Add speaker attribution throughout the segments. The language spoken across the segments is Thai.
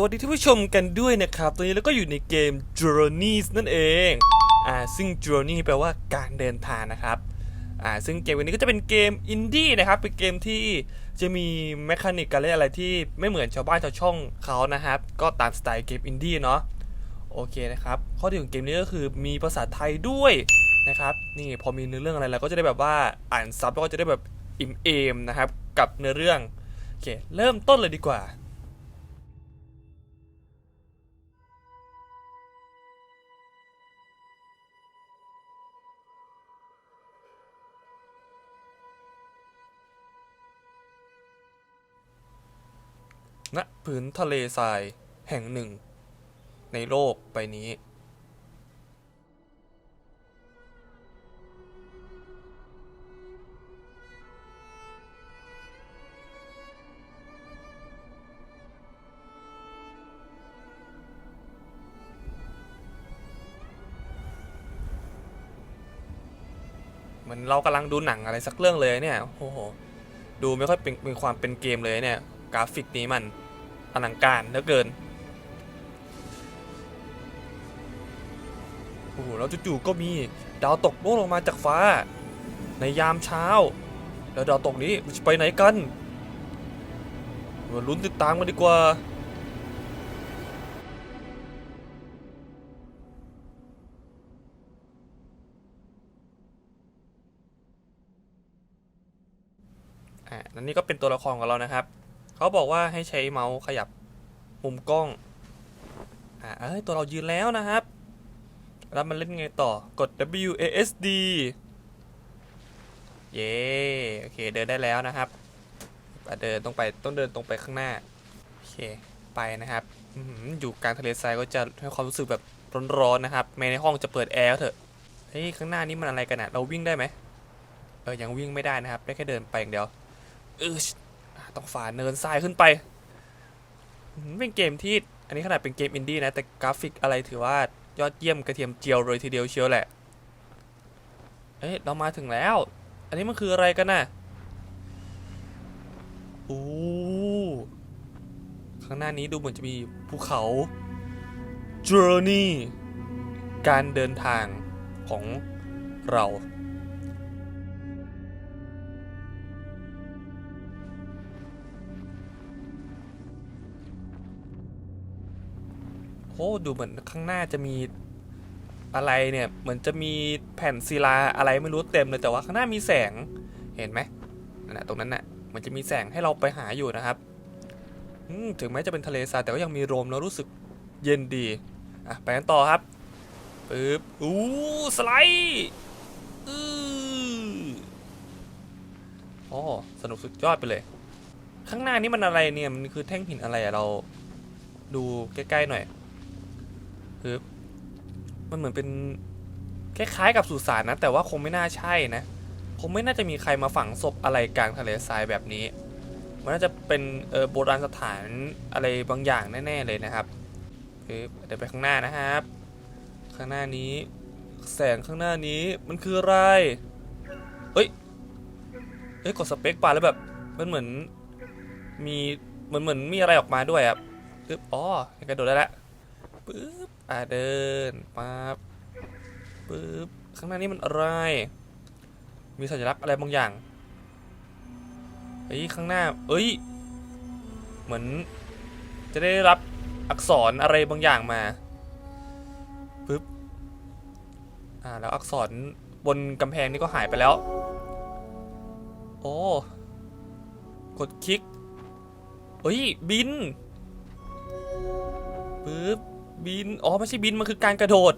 Speaker 1: สวัสดีท่านผู้ชมกันด้วยนะครับ ตอนนี้เราก็อยู่ในเกม Journeys นั่นเอง อ่า ซึ่ง Journey แปลว่าการเดินทางนะครับ อ่า ซึ่งเกมวันนี้ก็จะเป็นเกมอินดี้นะครับ เป็นเกมที่จะมีแมคานิกการเล่นอะไรที่ไม่เหมือนชาวบ้านชาวช่องเขานะครับ ก็ตามสไตล์เกมอินดี้เนาะ โอเคนะครับ ข้อดีของเกมนี้ก็คือมีภาษาไทยด้วยนะครับ นี่พอมีเนื้อเรื่องอะไรเราก็จะได้แบบว่าอ่านซับแล้วก็จะได้แบบอิ่มเอมนะครับ กับเนื้อเรื่อง โอเค เริ่มต้นเลยดีกว่า ณผืนทะเลทรายแห่งหนึ่ง ในโลกใบนี้ เหมือนเรากำลังดูหนังอะไรสักเรื่องเลยเนี่ย โอ้โห ดูไม่ค่อยเป็นมีความเป็นเกมเลยเนี่ย กราฟิกนี้มันอลังการเหลือเกิน โอ้โหแล้วจู่ๆก็มีดาวตกร่วงลงมาจากฟ้า ในยามเช้า แล้วดาวตกนี้จะไปไหนกันมาลุ้นติดตามกันดีกว่าอ่าอันนี้ก็เป็นตัวละครของเรานะครับ เขาบอกว่าให้ใช้เมาส์ขยับมุมกล้องอ่าเอ้ยตัวเรายืนแล้วนะครับ แล้วมันเล่นไงต่อกด W A S D เย้โอเคเดินได้แล้วนะครับเดินตรงไปต้องเดินตรงไปข้างหน้าโอเคไปนะครับอยู่กลางทะเลทรายก็จะให้ความรู้สึกแบบร้อนๆนะครับแม้ในห้องจะเปิดแอร์ก็เถอะเฮ้ยข้างหน้านี้มันอะไรกันอะเราวิ่งได้ไหมเออยังวิ่งไม่ได้นะครับได้แค่เดินไปอย่างเดียวเออ ต้องฝ่าเนินทรายขึ้นไปเป็นเกมที่อันนี้ขนาดเป็นเกมอินดี้นะ แต่กราฟิกอะไรถือว่ายอดเยี่ยมกระเทียมเจียวเลยทีเดียวเชียวแหละ เอ๊ะเรามาถึงแล้ว อันนี้มันคืออะไรกันน่ะโอ้ข้างหน้านี้ดูเหมือนจะมีภูเขา Journey การเดินทางของเรา โอ้ดูเหมือนข้างหน้าจะมีอะไรเนี่ยเหมือนจะมีแผ่นศิลาอะไรไม่รู้เต็มเลยแต่ว่าข้างหน้ามีแสงเห็นไหมนั่นนะตรงนั้นน่ะมันจะมีแสงให้เราไปหาอยู่นะครับถึงแม้จะเป็นทะเลทรายแต่ก็ยังมีลมแล้วรู้สึกเย็นดีอะไปกันต่อครับปึ๊บอู้สไลด์อือโอ้สนุกสุดยอดไปเลย ข้างหน้านี่มันอะไรเนี่ยมันคือแท่งหินอะไรอะเราดูใกล้ๆหน่อย คือมันเหมือนเป็นคล้ายๆกับสุสานนะ แต่ว่าคงไม่น่าใช่นะคงไม่น่าจะมีใครมาฝังศพอะไรกลางทะเลทรายแบบนี้ มันน่าจะเป็นเออโบราณสถานอะไรบางอย่างแน่ๆเลยนะครับเดี๋ยวไปข้างหน้านะครับ ข้างหน้านี้ แสงข้างหน้านี้มันคืออะไรเอ้ยเอ้ยกดสเปคปาแล้วแบบมันเหมือนมีเหมือนเหมือนมีอะไรออกมาด้วยอะปึ๊บอ๋อกระโดดได้แล้ว ปึ๊บอ่าเดินปั๊บปึ๊บข้างหน้านี้มันอะไร มีสัญลักษณ์อะไรบางอย่างเฮ้ยข้างหน้า เอ้ย เหมือน จะได้รับอักษรอะไรบางอย่างมาปึ๊บอ่าแล้วอักษรบนกำแพงนี่ก็หายไปแล้ว โอ้กดคลิกเฮ้ยบินปึ๊บ บิน อ๋อ ไม่ใช่บิน มันคือการกระโดด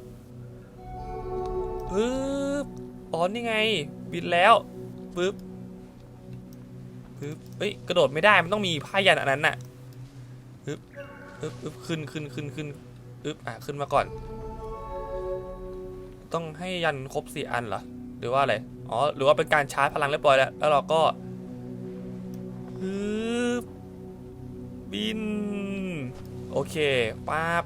Speaker 1: ปึ๊บอ๋อ นี่ไง บินแล้วปึ๊บปึ๊บเฮ้ย กระโดดไม่ได้ มันต้องมีผ้ายันอันนั้นน่ะปึ๊บปึ๊บปึ๊บขึ้นขึ้นขึ้นขึ้นปึ๊บอะ ขึ้นมาก่อน ต้องให้ยันครบสี่อันเหรอ หรือว่าอะไร อ๋อ หรือว่าเป็นการชาร์จพลังเรียบร้อยแล้ว แล้วเราก็ปึ๊บบิน โอเคป๊าบ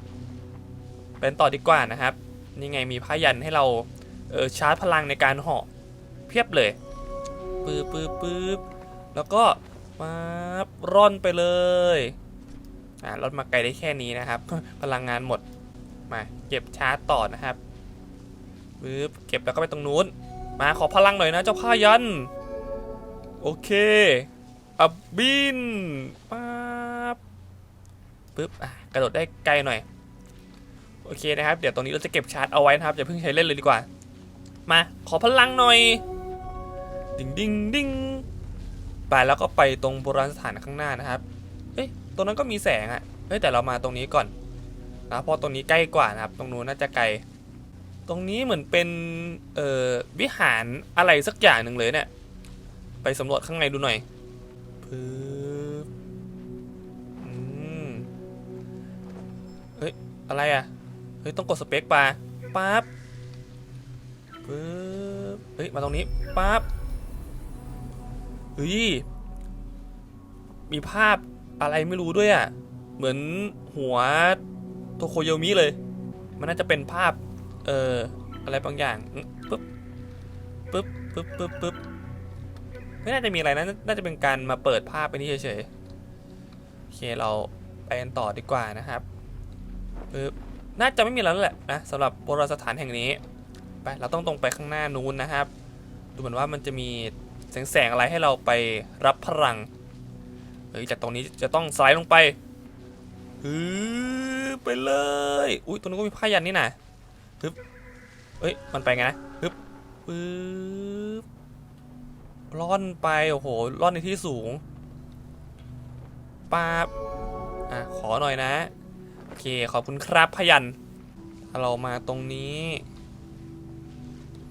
Speaker 1: เป็นต่อดีกว่านะครับ นี่ไงมีผ้ายันให้เราเออชาร์จพลังในการเหาะเพียบเลยปื๊บปื๊บปื๊บแล้วก็ป๊าบร่อนไปเลยอ่ารถมาไกลได้แค่นี้นะครับ พลังงานหมดมาเก็บชาร์จต่อนะครับปึ๊บเก็บแล้วก็ไปตรงนู้น มาขอพลังหน่อยนะเจ้าผ้ายัน โอเคอับบินปั๊บปึ๊บอะกระโดดได้ไกลหน่อย โอเคนะครับ เดี๋ยวตรงนี้เราจะเก็บชาร์จเอาไว้นะครับอย่าเพิ่งใช้เล่นเลยดีกว่า มาขอพลังหน่อย ดิ้งดิ้งดิ้งไปแล้วก็ไปตรงโบราณสถานข้างหน้านะครับ เอ๊ะตรงนั้นก็มีแสงอะ่ะเฮ้ยแต่เรามาตรงนี้ก่อนนะเพราะตรงนี้ใกล้กว่านะครับ ตรงนู้นน่าจะไกล ตรงนี้เหมือนเป็นเอ่อวิหารอะไรสักอย่างหนึ่งเลยเนี่ย ไปสำรวจข้างในดูหน่อยปึ๊บอืมเฮ้ยอะไรอะ เฮ้ย ต้องกดสเปคปาปั๊บปึ๊บเฮ้ย มาตรงนี้ปั๊บเฮ้ย มีภาพอะไรไม่รู้ด้วยอะ เหมือนหัวโทโคโยมิเลย มันน่าจะเป็นภาพ เอ่อ อะไรบางอย่างปึ๊บปึ๊บปึ๊บปึ๊บปึ๊บไม่น่าจะมีอะไรนะ น่าจะเป็นการมาเปิดภาพไปนี่เฉยๆ โอเค เราไปกันต่อดีกว่านะครับปึ๊บ น่าจะไม่มีแล้วแหละนะสำหรับโบราณสถานแห่งนี้ไปเราต้องตรงไปข้างหน้านู้นนะครับ ดูเหมือนว่ามันจะมีแสงแสงอะไรให้เราไปรับพลังเฮ้ยจากตรงนี้จะต้องสไลด์ลงไปฮึไปเลยอุ้ยตรงนู้นก็มีผ้ายันนี่นะฮึบเฮ้ยมันไปไงนะฮึบปึ๊บล่อนไปโอ้โหล่อนในที่สูงป๊าบอะขอหน่อยนะ อเคขอบคุณครับพยันถ้าเรามาตรงนี้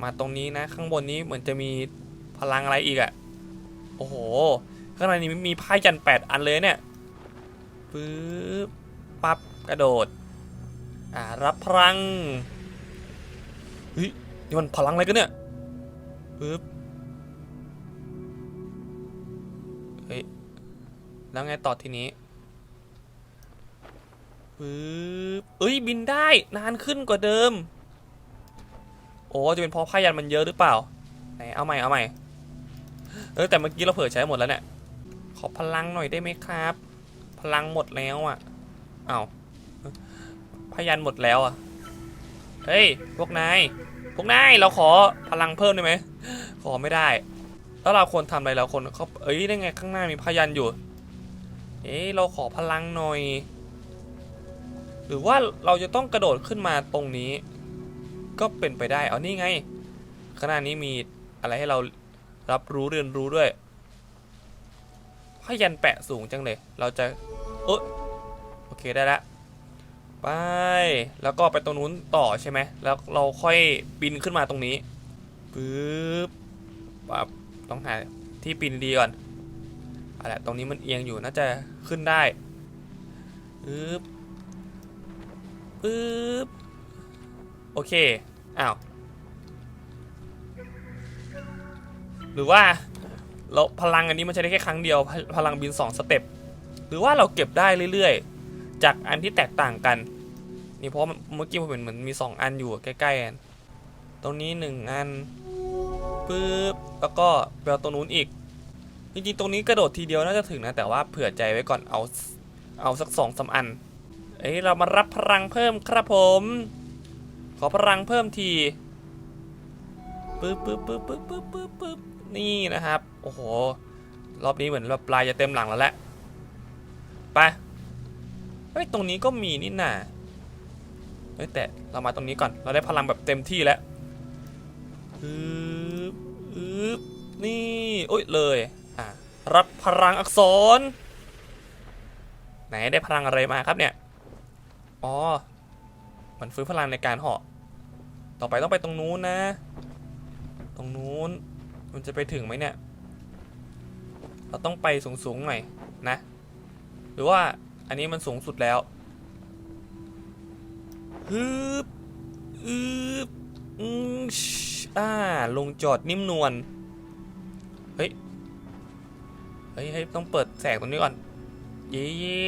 Speaker 1: มาตรงนี้นะ ข้างบนนี้เหมือนจะมีพลังอะไรอีกอะโอ้โห ข้างในนี้มีพยันแปดอันเลยเนี่ยปึ๊บปั๊บกระโดด อ่ารับพลังเฮ้ยนี่มันพลังอะไรกันเนี่ยปึ๊บเฮ้ยแล้วไงต่อทีนี้ ปึ๊บเอ้ยบินได้นานขึ้นกว่าเดิม โอ้จะเป็นเพราะพยันมันเยอะหรือเปล่าไหนเอาใหม่เอาใหม่เออแต่เมื่อกี้เราเผลอใช้หมดแล้วเนี่ยขอพลังหน่อยได้ไหมครับ พลังหมดแล้วอะเอ้าพยันหมดแล้วอะเฮ้ยพวกนายพวกนายเราขอพลังเพิ่มได้ไหมขอไม่ได้ แล้วเราควรทำอะไรเราควรเขาเอ้ยได้ไงข้างหน้ามีพยันอยู่ เอ้ยเราขอพลังหน่อย รือว่าเราจะต้องกระโดดขึ้นมาตรงนี้ ก็เป็นไปได้เอานี่ไงข้างหน้านี้มีอะไรให้เรารับรู้เรียนรู้ด้วยพยันแปะสูงจังเลย เราจะเอยโอเคได้ละไป แล้วก็ไปตรงนู้นต่อใช่ไหม แล้วเราค่อยปีนขึ้นมาตรงนี้ปึ๊บปั๊บต้องหาที่ปีนดีก่อนอาละตรงนี้มันเอียงอยู่น่าจะขึ้นได้ปึ๊บ ปึ๊บ โอเค อ้าว หรือว่าเราพลังอันนี้มันใช้ได้แค่ครั้งเดียว พลังบิน 2 สเต็ป หรือว่าเราเก็บได้เรื่อยๆ จากอันที่แตกต่างกัน นี่เพราะเมื่อกี้ผมเห็นเหมือนมี 2 อันอยู่ใกล้ๆกัน ตรงนี้ 1 อันปึ๊บ แล้วก็ไปเอาตรงนู้นอีก จริงๆ ตรงนี้กระโดดทีเดียวน่าจะถึงนะ แต่ว่าเผื่อใจไว้ก่อนเอา เอาสักสองสามอัน เอ้ยเรามารับพลังเพิ่มครับผม ขอพลังเพิ่มทีปึ๊บปึ๊บปึ๊บปึ๊บปึ๊บปึ๊บปึ๊บนี่นะครับ โอ้โห รอบนี้เหมือนแบบปลายจะเต็มหลังแล้วแหละไปเฮ้ยตรงนี้ก็มีนี่น่ะเฮ้ยแต่เรามาตรงนี้ก่อน เราได้พลังแบบเต็มที่แล้วอึ๊บอึ๊บนี่โอ้ยเลยอะรับพลังอักษร ไหนได้พลังอะไรมาครับเนี่ย อ๋อ มันฟื้นพลังในการเหาะ ต่อไปต้องไปตรงนู้นนะ ตรงนู้น มันจะไปถึงไหมเนี่ย เราต้องไปสูงๆหน่อยนะ หรือว่าอันนี้มันสูงสุดแล้วฮึบอึบอืมชอ่า ลงจอดนิ่มนวลเฮ้ยเฮ้ย เฮ้ย ต้องเปิดแสงตรงนี้ก่อน เย่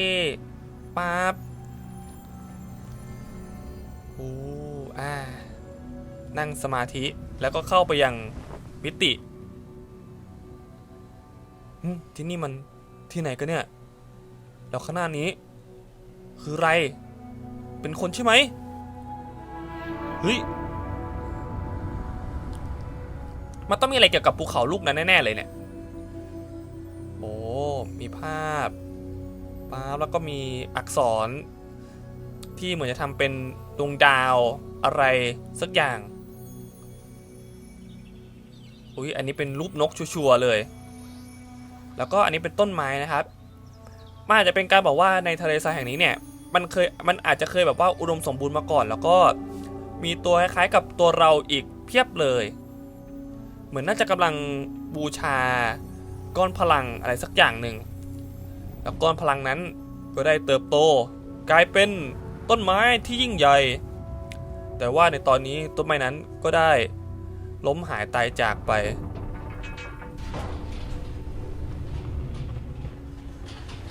Speaker 1: ปั๊บ อ่านั่งสมาธิแล้วก็เข้าไปยังมิติที่นี่มันที่ไหนกันเนี่ย แล้วข้างหน้านี้ คือไร เป็นคนใช่ไหมเฮ้ย มันต้องมีอะไรเกี่ยวกับภูเขาลูกนั้นแน่ ๆ เลยเนี่ย โอ้ มีภาพป๊าแล้วก็มีอักษรที่เหมือนจะทำเป็น ดวงดาวอะไรสักอย่าง อุ้ยอันนี้เป็นรูปนกชัวร์ๆเลย แล้วก็อันนี้เป็นต้นไม้นะครับมันอาจจะเป็นการบอกว่าในทะเลทรายแห่งนี้เนี่ย มันเคยมันอาจจะเคยแบบว่าอุดมสมบูรณ์มาก่อน แล้วก็มีตัวคล้ายๆกับตัวเราอีกเพียบเลย เหมือนน่าจะกำลังบูชาก้อนพลังอะไรสักอย่างหนึ่งแล้วก้อนพลังนั้นก็ได้เติบโต กลายเป็น ต้นไม้ที่ยิ่งใหญ่ แต่ว่าในตอนนี้ต้นไม้นั้นก็ได้ล้มหายตายจากไป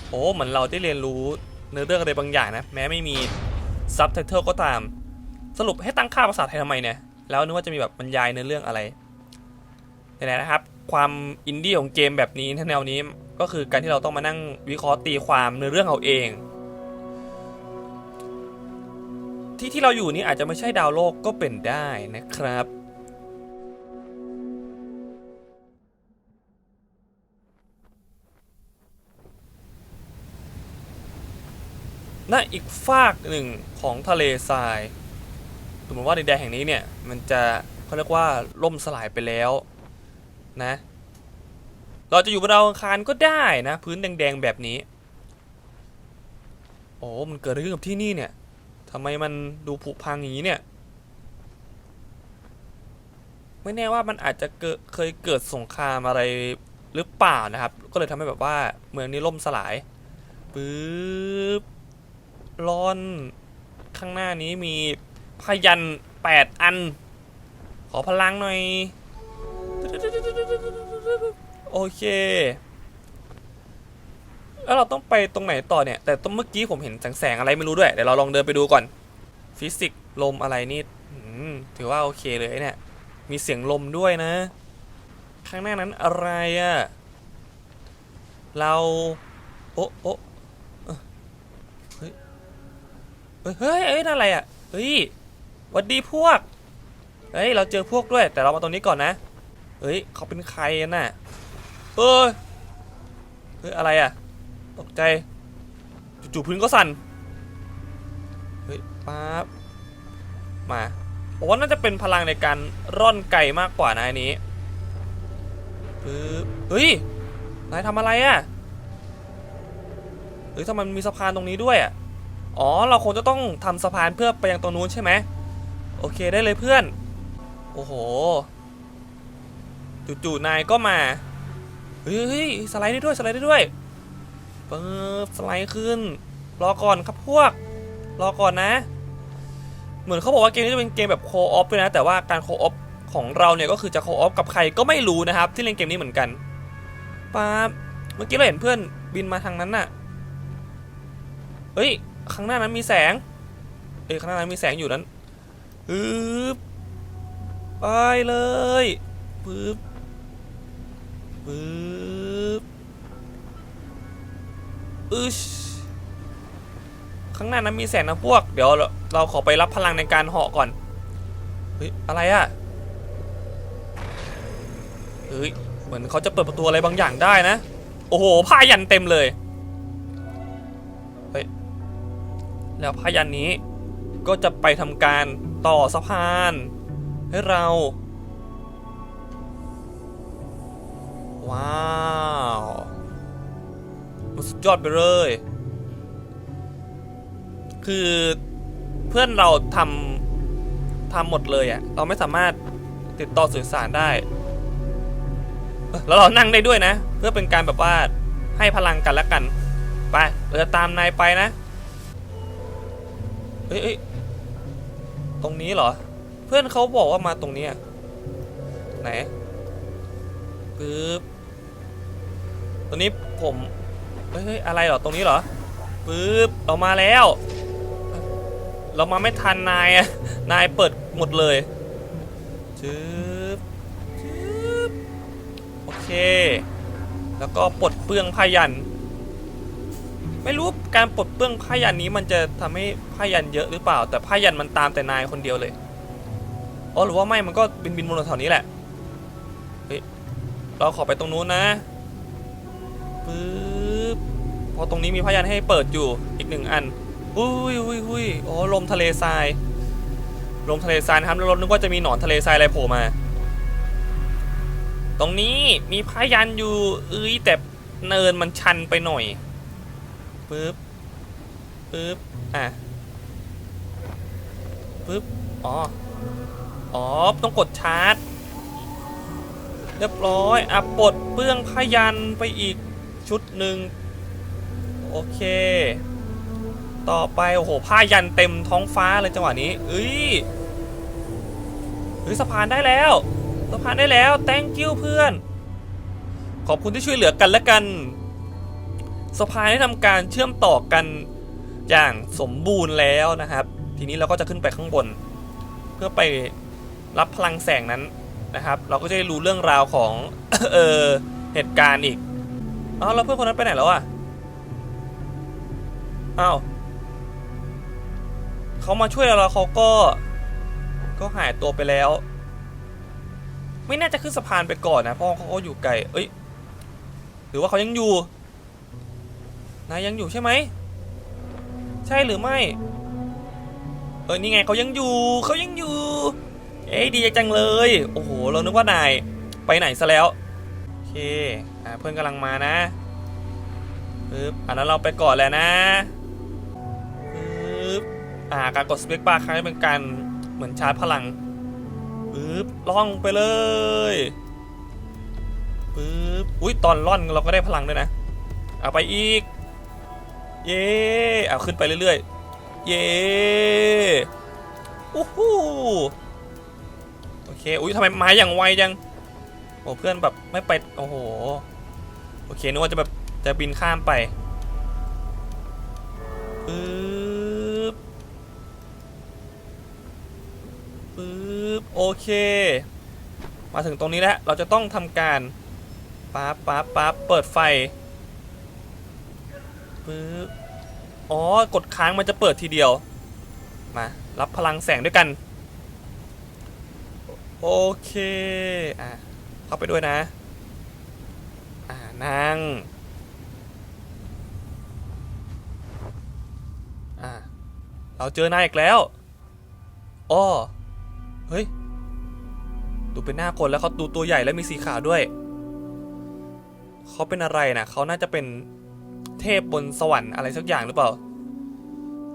Speaker 1: โอ้เหมือนเราได้เรียนรู้เนื้อเรื่องอะไรบางอย่างนะ แม้ไม่มีซับไตเติลก็ตาม สรุปให้ตั้งค่าภาษาไทยทำไมเนี่ย แล้วนึกว่าจะมีแบบบรรยายเนื้อเรื่องอะไรไหนๆนะครับ ความอินดี้ของเกมแบบนี้แนวนี้ก็คือการที่เราต้องมานั่งวิเคราะห์ตีความเนื้อเรื่องเอาเอง ที่ที่เราอยู่นี้อาจจะไม่ใช่ดาวโลกก็เป็นได้นะครับ ณ อีกฟากหนึ่งของทะเลทรายสมมติว่าดินแดนแห่งนี้เนี่ย มันจะเขาเรียกว่าล่มสลายไปแล้วนะ เราจะอยู่บนดาวอังคารก็ได้นะ พื้นแดงๆแบบนี้ โอ้ มันเกิดอะไรขึ้นกับที่นี่เนี่ย ทำไมมันดูผุพังอย่างนี้เนี่ย ไม่แน่ว่ามันอาจจะเกิดเคยเกิดสงครามอะไรหรือเปล่านะครับ ก็เลยทำให้แบบว่าเมืองนี้ล่มสลายปึ๊บรอนข้างหน้านี้มีพยันแปดอัน ขอพลังหน่อย โอเค แล้วเราต้องไปตรงไหนต่อเนี่ย แต่ตรงเมื่อกี้ผมเห็นแสงๆอะไรไม่รู้ด้วย เดี๋ยวเราลองเดินไปดูก่อน ฟิสิกส์ลมอะไรนี่ถือว่าโอเคเลยเนี่ย มีเสียงลมด้วยนะ ข้างหน้านั้นอะไรอะเรา โอะโอะเฮ้ย เฮ้ยเอ้ยนั่นอะไรอะ เฮ้ยวัดดีพวก เฮ้ย เราเจอพวกด้วย แต่เรามาตรงนี้ก่อนนะ เฮ้ย เขาเป็นใครน่ะ เอ้ยเฮ้ย อะไรอะ ตกใจจู่ๆพื้นก็สั่น เฮ้ยป๊าบมาผมว่าน่าจะเป็นพลังในการร่อนไก่มากกว่านะอันนี้ปึ๊บเฮ้ย นายทำอะไรอะ เฮ้ยทำไมมันมีสะพานตรงนี้ด้วยอะ อ๋อ เราคงจะต้องทำสะพานเพื่อไปยังตรงนู้นใช่ไหม โอเคได้เลยเพื่อน โอ้โห จู่ๆนายก็มา เฮ้ยสไลด์ได้ด้วย สไลด์ได้ด้วย ปึ๊บสไลด์ขึ้น รอก่อนครับพวก รอก่อนนะ เหมือนเขาบอกว่าเกมนี้จะเป็นเกมแบบโคออฟด้วยนะ แต่ว่าการโคออฟของเราเนี่ยก็คือจะโคออฟกับใครก็ไม่รู้นะครับ ที่เล่นเกมนี้เหมือนกันป๊าบเมื่อกี้เราเห็นเพื่อนบินมาทางนั้นน่ะ เฮ้ย ข้างหน้านั้นมีแสง เอ้ยข้างหน้านั้นมีแสงอยู่นั้นปึ๊บไปเลยปึ๊บปึ๊บ อึชข้างหน้านั้นมีแสงนะพวก เดี๋ยวเราเราขอไปรับพลังในการเหาะก่อน เฮ้ย อะไรอะเฮ้ย เหมือนเขาจะเปิดประตูอะไรบางอย่างได้นะ โอ้โห ผ้ายันเต็มเลย เฮ้ย แล้วพยันนี้ก็จะไปทำการต่อสะพาน ให้เรา ว้าว สุดยอดไปเลย คือเพื่อนเราทำทำหมดเลยอะเราไม่สามารถติดต่อสื่อสารได้เอ้ยแล้วเรานั่งได้ด้วยนะ เพื่อเป็นการแบบว่าให้พลังกันและกัน ไปเราจะตามนายไปนะเอ้ยตรงนี้เหรอ เพื่อนเขาบอกว่ามาตรงนี้ไหนปึ๊บตรงนี้ผม เฮ้ยอะไรเหรอตรงนี้เหรอปึ๊บเรามาแล้ว เรามาไม่ทันนายอะนายเปิดหมดเลยจึ๊บจึ๊บโอเค แล้วก็ปลดเปลืองพยัน ไม่รู้การปลดเปลืองผ้ายันนี้มันจะทำให้ผ้ายันเยอะหรือเปล่า แต่ผ้ายันมันตามแต่นายคนเดียวเลยอ๋อหรือว่าไม่มันก็บินบินวนแถวนี้แหละเฮ้ยเราขอไปตรงนู้นนะปึ๊บ พอตรงนี้มีผ้ายันให้เปิดอยู่อีกหนึ่งอันอุ้ยอุ้ยอุ้ยอ๋อลมทะเลทราย ลมทะเลทรายนะครับแล้วรานึกว่าจะมีหนอนทะเลทรายอะไรโผล่มา ตรงนี้มีพยันอยู่เอ้ยแต่เนินมันชันไปหน่อยปึ๊บปึ๊บอะปึ๊บอ๋ออ๋อต้องกดชาร์จเรียบร้อยอะปลดเปื้องพยันไปอีกชุดหนึ่ง โอเค ต่อไป โอ้โห ผ้ายันเต็มท้องฟ้าเลยจังหวะนี้เอ้ยเฮ้ยสะพานได้แล้ว สะพานได้แล้ว thank you เพื่อน ขอบคุณที่ช่วยเหลือกันและกัน สะพานได้ทำการเชื่อมต่อกันอย่างสมบูรณ์แล้วนะครับ ทีนี้เราก็จะขึ้นไปข้างบน เพื่อไปรับพลังแสงนั้นนะครับ เราก็จะได้รู้เรื่องราวของ เออเหตุการณ์อีกอ้าวแล้วเพื่อนคนนั้นไปไหนแล้วอะ อ้าวเขามาช่วยเราแล้วเขาก็ ก็หายตัวไปแล้ว ไม่น่าจะขึ้นสะพานไปก่อนนะเพราะเขาก็อยู่ไกลเอ้ยหรือว่าเขายังอยู่นายยังอยู่ใช่ไหมใช่หรือไม่เออนี่ไงเขายังอยู่เขายังอยู่ เอ้ยดีจังเลย โอ้โหเรานึกว่านายไปไหนซะแล้วโอเคอ่าเพื่อนกำลังมานะปึ๊บอันนั้นเราไปก่อนแล้วนะ อ่าการกดสเปคบาร์ครั้งนี้เป็นการเหมือนชาร์จพลังปึ๊บล่องไปเลยปึ๊บอุ้ยตอนล่อนเราก็ได้พลังด้วยนะเอาไปอีก เย่เอาขึ้นไปเรื่อยๆ เย่อู้หูโอเคอุ้ยทำไมไม้อย่างไวจังโอ้เพื่อนแบบไม่ไปโอ้โหโอเคนึกว่าจะแบบจะบินข้ามไปปึ๊บ ปึ๊บโอเค มาถึงตรงนี้แล้วเราจะต้องทำการปั๊บปั๊บปั๊บเปิดไฟปึ๊บอ๋อกดค้างมันจะเปิดทีเดียว มา รับพลังแสงด้วยกัน โอเค อะ เข้าไปด้วยนะ อ่านั่งอ่าเราเจอนายอีกแล้ว อ้อ เฮ้ย ดูเป็นหน้าคนแล้วเขาดูตัวใหญ่และมีสีขาวด้วย เขาเป็นอะไรนะเขาน่าจะเป็นเทพบนสวรรค์อะไรสักอย่างหรือเปล่า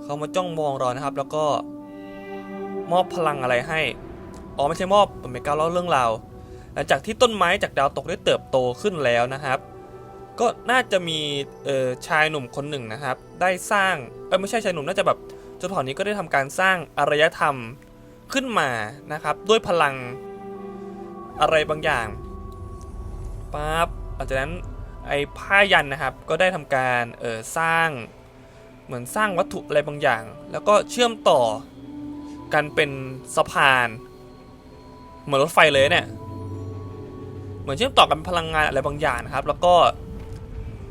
Speaker 1: เขามาจ้องมองเรานะครับ แล้วก็มอบพลังอะไรให้ อ๋อไม่ใช่มอบมันเป็นการเล่าเรื่องราว หลังจากที่ต้นไม้จากดาวตกได้เติบโตขึ้นแล้วนะครับ ก็น่าจะมีเอ่อชายหนุ่มคนหนึ่งนะครับ ได้สร้าง เออไม่ใช่ชายหนุ่มน่าจะแบบจนเผ่านี้ก็ได้ทำการสร้างอารยธรรม ขึ้นมานะครับ ด้วยพลังอะไรบางอย่างปั๊บหลังจากนั้นไอ้ผ้ายันนะครับ ก็ได้ทำการเออสร้างเหมือนสร้างวัตถุอะไรบางอย่าง แล้วก็เชื่อมต่อกันเป็นสะพาน เหมือนรถไฟเลยเนี่ยเหมือนเชื่อมต่อกันพลังงานอะไรบางอย่างนะครับ แล้วก็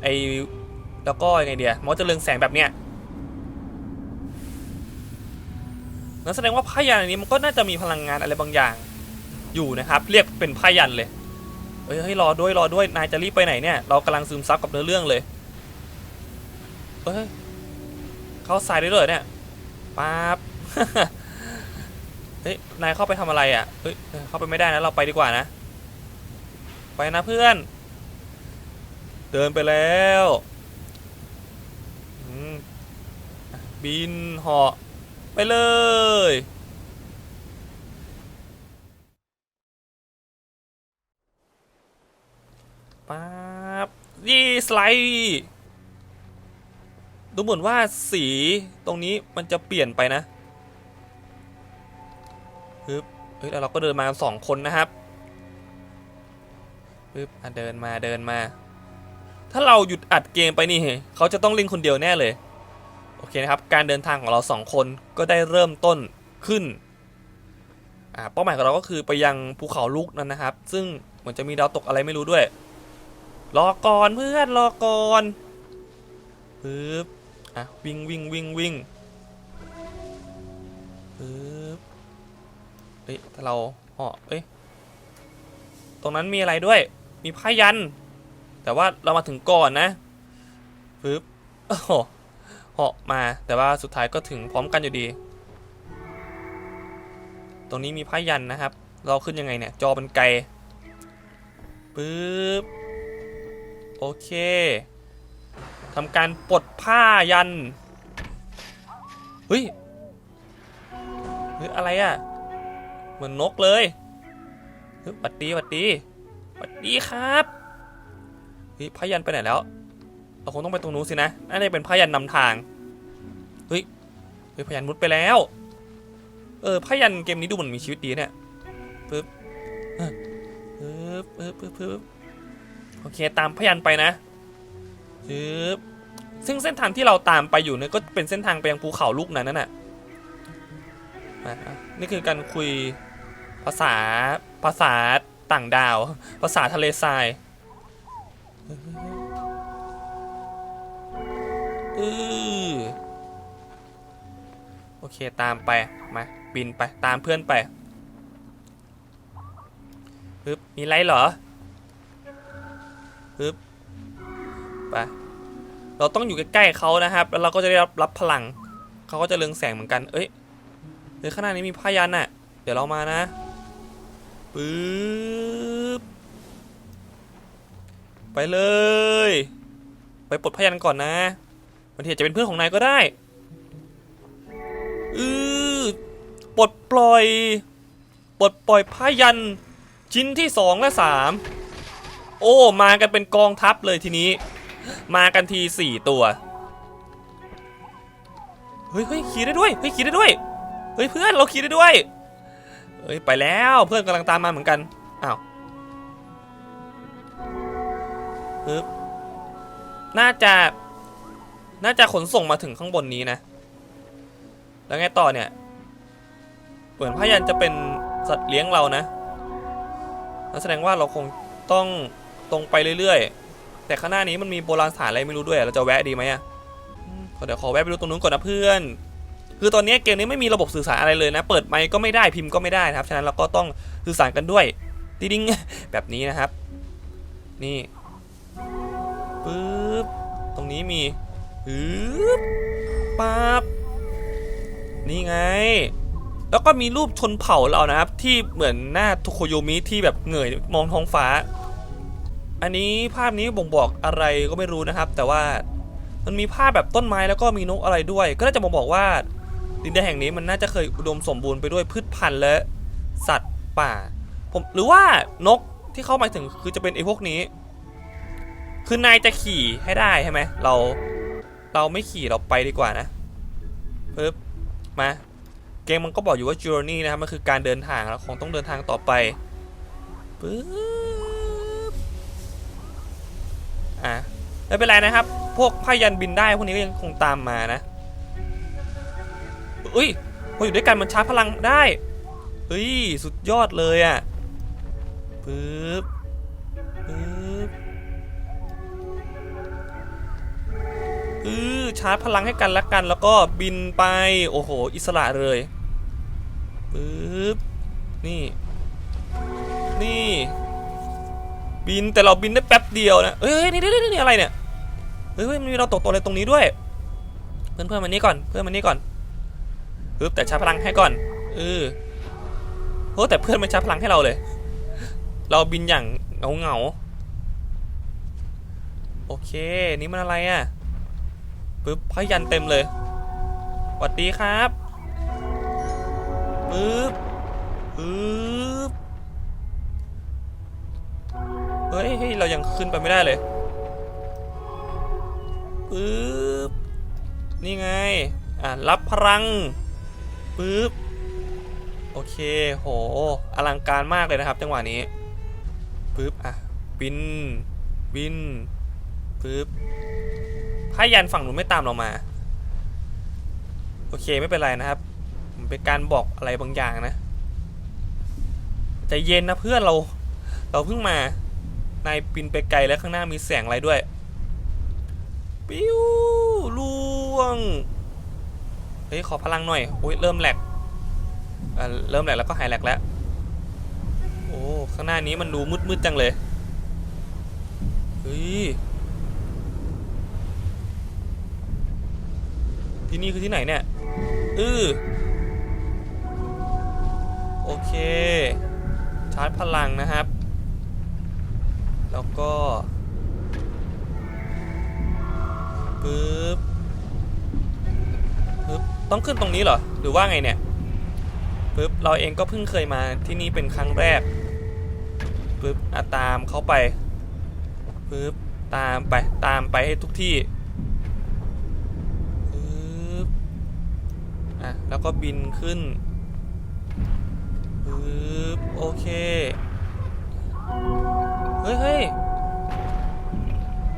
Speaker 1: ไอ้แล้วก็ยังไงเดียมันก็จะเรืองแสงแบบเนี้ย นั่นแสดงว่าผ้ายันอันนี้มันก็น่าจะมีพลังงานอะไรบางอย่าง อยู่นะครับ เรียกเป็นผ้ายันเลยเอ้ยให้ยรอด้วยรอด้วยนายจะรีบไปไหนเนี่ยเรากำลังซึมซับกับเนื้อเรื่องเลยเอ้ยเข้าสายได้เลยเนี่ยป๊าบเฮ้ยนายเข้าไปทำอะไรอะเฮ้ยเข้าไปไม่ได้นะเราไปดีกว่านะ ไปนะเพื่อน เดินไปแล้วบินเหาะ ไปเลยป๊าบยี่สไลด์ดูเหมือนว่าสีตรงนี้มันจะเปลี่ยนไปนะปึ๊บเฮ้ยแล้วเราก็เดินมากันสองคนนะครับปึ๊บเดินมาเดินมา ถ้าเราหยุดอัดเกมไปนี่เขาจะต้องเล่นคนเดียวแน่เลย โอเคนะครับ การเดินทางของเราสองคนก็ได้เริ่มต้นขึ้นอาเป้าหมายของเราก็คือไปยังภูเขาลูกนั้นนะครับ ซึ่งเหมือนจะมีดาวตกอะไรไม่รู้ด้วย รอก่อนเพื่อนรอก่อนปึ๊บอะวิ่งวิ่งวิ่งวิ่งปึ๊บเอ้ยถ้าเราเหาะเอ้ยตรงนั้นมีอะไรด้วย มีผ้ายัน แต่ว่าเรามาถึงก่อนนะปึ๊บโอ้โห เหาะมา แต่ว่าสุดท้ายก็ถึงพร้อมกันอยู่ดี ตรงนี้มีผ้ายันนะครับ เราขึ้นยังไงเนี่ย จอมันไกลปึ๊บ โอเคทำการปลดผ้ายัน เฮ้ยเฮ้ยอะไรอะ่ะ เหมือนนกเลยเฮ้ยหวัดดีหวัดดีหวัดดีครับเฮ้ยผ้ายันไปไหนแล้ว เราคงต้องไปตรงนู้นสินะน่าจะเป็นผ้ายันนำทาง เฮ้ย เฮ้ยผ้ายันมุดไปแล้ว เออผ้ายันเกมนี้ดูเหมือนมีชีวิตดีเนี่ยปึ๊บปึ๊บปึ๊บปึ๊บปึ๊บโอเคตามผ้ายันไปนะปึ๊บซึ่งเส้นทางที่เราตามไปอยู่เนี่ยก็เป็นเส้นทางไปยังภูเขาลูกนั้นน่ะนี่คือการคุยภาษาภาษาต่างดาว ภาษาทะเลทราย อือโอเคตามไปมาบินไปตามเพื่อนไปปึ๊บมีไรเหรอปึ๊บไปเราต้องอยู่ใกล้ๆเขานะครับ แล้วเราก็จะได้รับรับพลังเขาก็จะเรืองแสงเหมือนกัน เอ้ยเฮ้ยข้างหน้านี้มีพยันน่ะ เดี๋ยวเรามานะปึ๊บไปเลย ไปปลดพยันก่อนนะ บางทีอาจจะเป็นเพื่อนของนายก็ได้อือปลดปล่อยปลดปล่อยผ้ายันชิ้นที่สองและสามโอ้ มากันเป็นกองทัพเลยทีนี้ มากันทีสี่ตัว เฮ้ยเฮ้ยขี่ได้ด้วยเฮ้ยขี่ได้ด้วยเฮ้ยเพื่อนเราขี่ได้ด้วยเฮ้ยไปแล้วเพื่อนกำลังตามมาเหมือนกันอ้าวฮึน่าจะ น่าจะขนส่งมาถึงข้างบนนี้นะ แล้วไงต่อเนี่ย เหมือนพยันจะเป็นสัตว์เลี้ยงเรานะนั่นแสดงว่าเราคงต้องตรงไปเรื่อยๆ แต่ข้างหน้านี้มันมีโบราณสถานอะไรไม่รู้ด้วย เราจะแวะดีไหมอะอืมเดี๋ยวขอแวะไปดูตรงนู้นก่อนนะเพื่อน คือตอนนี้เกมนี้ไม่มีระบบสื่อสารอะไรเลยนะ เปิดไมค์ก็ไม่ได้พิมพ์ก็ไม่ได้นะครับ ฉะนั้นเราก็ต้องสื่อสารกันด้วย ดิดิงแบบนี้นะครับ นี่ปึ๊บ ตรงนี้มี ปึ๊บปั๊บนี่ไง แล้วก็มีรูปชนเผ่าเรานะครับ ที่เหมือนหน้าโทโคโยมิที่แบบเหงยมองท้องฟ้า อันนี้ภาพนี้บ่งบอกอะไรก็ไม่รู้นะครับ แต่ว่ามันมีภาพแบบต้นไม้แล้วก็มีนกอะไรด้วย ก็น่าจะบ่งบอกว่า ดินแดนแห่งนี้มันน่าจะเคยอุดมสมบูรณ์ไปด้วยพืชพันธุ์และสัตว์ป่า ผมหรือว่านกที่เข้าหมายถึงคือจะเป็นไอ้พวกนี้ คือนายจะขี่ให้ได้ใช่ไหมเรา เราไม่ขี่เราไปดีกว่านะปึ๊บมา เกมมันก็บอกอยู่ว่า journey นะครับมันคือการเดินทางแล้วคงต้องเดินทางต่อไปปึ๊บอะไม่เป็นไรนะครับ พวกพายันบินได้พวกนี้ก็ยังคงตามมานะอุ้ยพออยู่ด้วยกันมันชาร์จพลังได้เฮ้ยสุดยอดเลยอะปึ๊บ อือชาร์จพลังให้กันและกัน แล้วก็บินไป โอ้โห อิสระเลยปึ๊บนี่ นี่ บินแต่เราบินได้แป๊บเดียวนะเอ้ยนี่นี่นี่อะไรเนี่ยเฮ้ยมันมีเราตกตัวอะไรตรงนี้ด้วย เพื่อนเพื่อนมันนี่ก่อนเพื่อนมันนี่ก่อนปึ๊บแต่ชาร์จพลังให้ก่อนเออโอ้แต่เพื่อนไมันชาร์จพลังให้เราเลย เราบินอย่างเงาเงาโอเค นี่มันอะไรอะ ปึ๊บพยันเต็มเลยสวัสดีครับปึ๊บปึ๊บเฮ้ยเฮ้ยเรายังขึ้นไปไม่ได้เลยปึ๊บนี่ไง อะ รับพลังปึ๊บโอเค โห อลังการมากเลยนะครับ จังหวะนี้ปึ๊บ อะ บิน บินปึ๊บ ถ้ายันฝั่งนู้นไม่ตามเรามา โอเคไม่เป็นไรนะครับมันเป็นการบอกอะไรบางอย่างนะใจเย็นนะเพื่อนเรา เราเพิ่งมานายบินไปไกลแล้วข้างหน้ามีแสงอะไรด้วย ปิ้วลววง เฮ้ยขอพลังหน่อยโอ้ยเริ่มแหลกอ่าเริ่มแหลกแล้วก็หายแหลกแล้ว โอ้ข้างหน้านี้มันดูมืดๆจังเลย เฮ้ย ที่นี่คือที่ไหนเนี่ยอือโอเคชาร์จพลังนะครับ แล้วก็ปึ๊บปึ๊บต้องขึ้นตรงนี้เหรอ หรือว่าไงเนี่ยปึ๊บเราเองก็เพิ่งเคยมาที่นี่เป็นครั้งแรกปึ๊บอะตามเข้าไปปึ๊บตามไปตามไปให้ทุกที่ปึ๊บ อะ แล้วก็บินขึ้นปึ๊บโอเค เฮ้ยเฮ้ย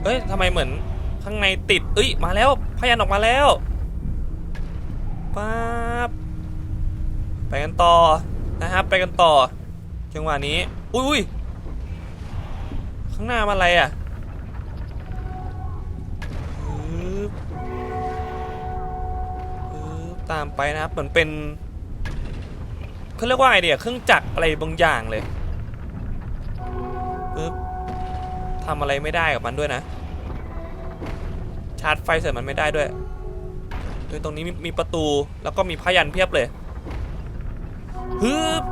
Speaker 1: เฮ้ยทำไมเหมือนข้างในติดเอ้ย มาแล้ว พยันออกมาแล้วป๊าบไปกันต่อนะครับ ไปกันต่อ จังหวะนี้ อุ้ยอุ้ยข้างหน้ามันอะไรอะ ตามไปนะครับเหมือนเป็นเขาเรียกว่าไอเดียเครื่องจักรอะไรบางอย่างเลยปึ๊บทำอะไรไม่ได้กับมันด้วยนะ ชาร์จไฟเสร็จมันไม่ได้ด้วยเฮ้ยตรงนี้มีมีประตูแล้วก็มีพยันเพียบเลยฮึบ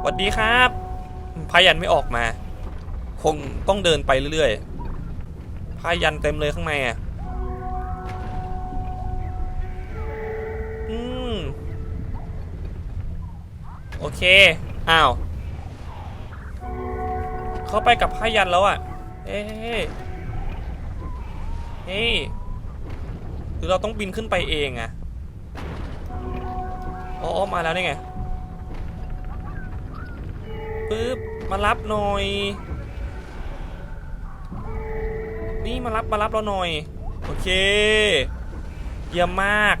Speaker 1: สวัสดีครับพยันไม่ออกมา คงต้องเดินไปเรื่อยๆพยันเต็มเลยข้างในอะ โอเค อ้าว เขาไปกับผ้ายันแล้วอะเอ้ยเฮ้ยหรือเราต้องบินขึ้นไปเองอะอ๋อออมาแล้วนี่ไง ปึ๊บ มารับหน่อย นี่มารับมารับเราหน่อย โอเค เยี่ยมมาก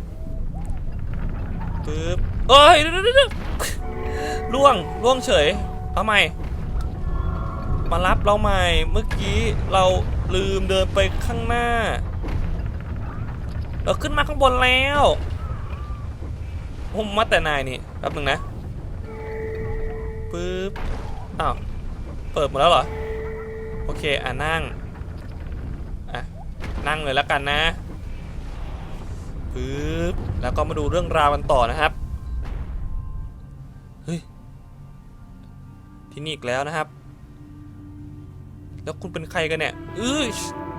Speaker 1: ปึ๊บ เอ้ยเดี๋ยวเดี๋ยวเดี๋ยว ล่วงล่วงเฉยเอาใหม่ มารับเราใหม่เมื่อกี้เราลืมเดินไปข้างหน้า เราขึ้นมาข้างบนแล้วผมมาแต่นายนี่แป๊บหนึ่งนะปึ๊บอ้าวเปิดหมดแล้วเหรอ โอเค อะนั่ง อะ นั่งเลยแล้วกันนะปึ๊บแล้วก็มาดูเรื่องราวกันต่อนะครับ เฮ้ย ที่นี่อีกแล้วนะครับ แล้วคุณเป็นใครกันเนี่ยเออ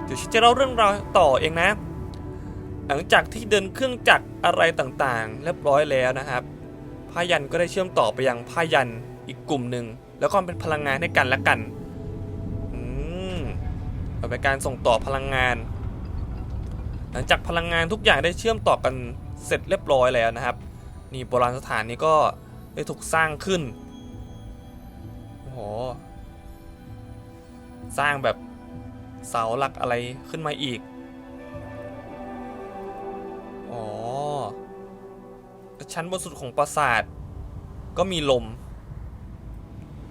Speaker 1: เดี๋ยวฉันจะเล่าเรื่องราวต่อเองนะ หลังจากที่เดินเครื่องจักรอะไรต่างๆ เรียบร้อยแล้วนะครับผ้ายันก็ได้เชื่อมต่อไปยังผ้ายันอีกกลุ่มหนึ่งแล้วก็เป็นพลังงานให้กันและกันอืมเป็นการส่งต่อพลังงาน หลังจากพลังงานทุกอย่างได้เชื่อมต่อกันเสร็จเรียบร้อยแล้วนะครับ นี่โบราณสถานนี้ก็ได้ถูกสร้างขึ้น โห สร้างแบบเสาหลักอะไรขึ้นมาอีก อ๋อ ชั้นบนสุดของปราสาท ก็มีลม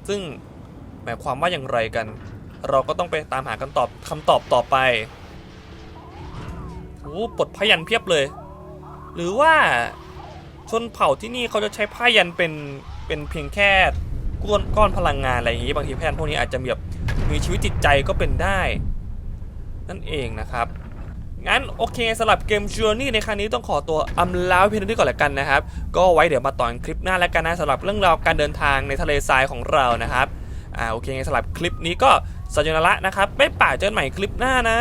Speaker 1: ซึ่งหมายความว่าอย่างไรกัน เราก็ต้องไปตามหาคำตอบคำตอบต่อไปโอ้ปลดพยันเพียบเลย หรือว่าชนเผ่าที่นี่เขาจะใช้ผ้ายันเป็นเป็นเพียงแค่ ก้อนก้อนพลังงานอะไรอย่างนี้ บางทีแพยันพวกนี้อาจจะมีแบบมีชีวิตจิตใจก็เป็นได้ นั่นเองนะครับ งั้นโอเคสำหรับเกม Journey ในครั้งนี้ต้องขอตัวอำลาเพียงเท่านี้ก่อนละกันนะครับ ก็ไว้เดี๋ยวมาต่อนคลิปหน้าแล้วกันนะสำหรับเรื่องราวการเดินทางในทะเลทรายของเรานะครับอ่าโอเคสำหรับคลิปนี้ก็สัญญาณละนะครับไม่ป่าเจอกันใหม่คลิปหน้านะ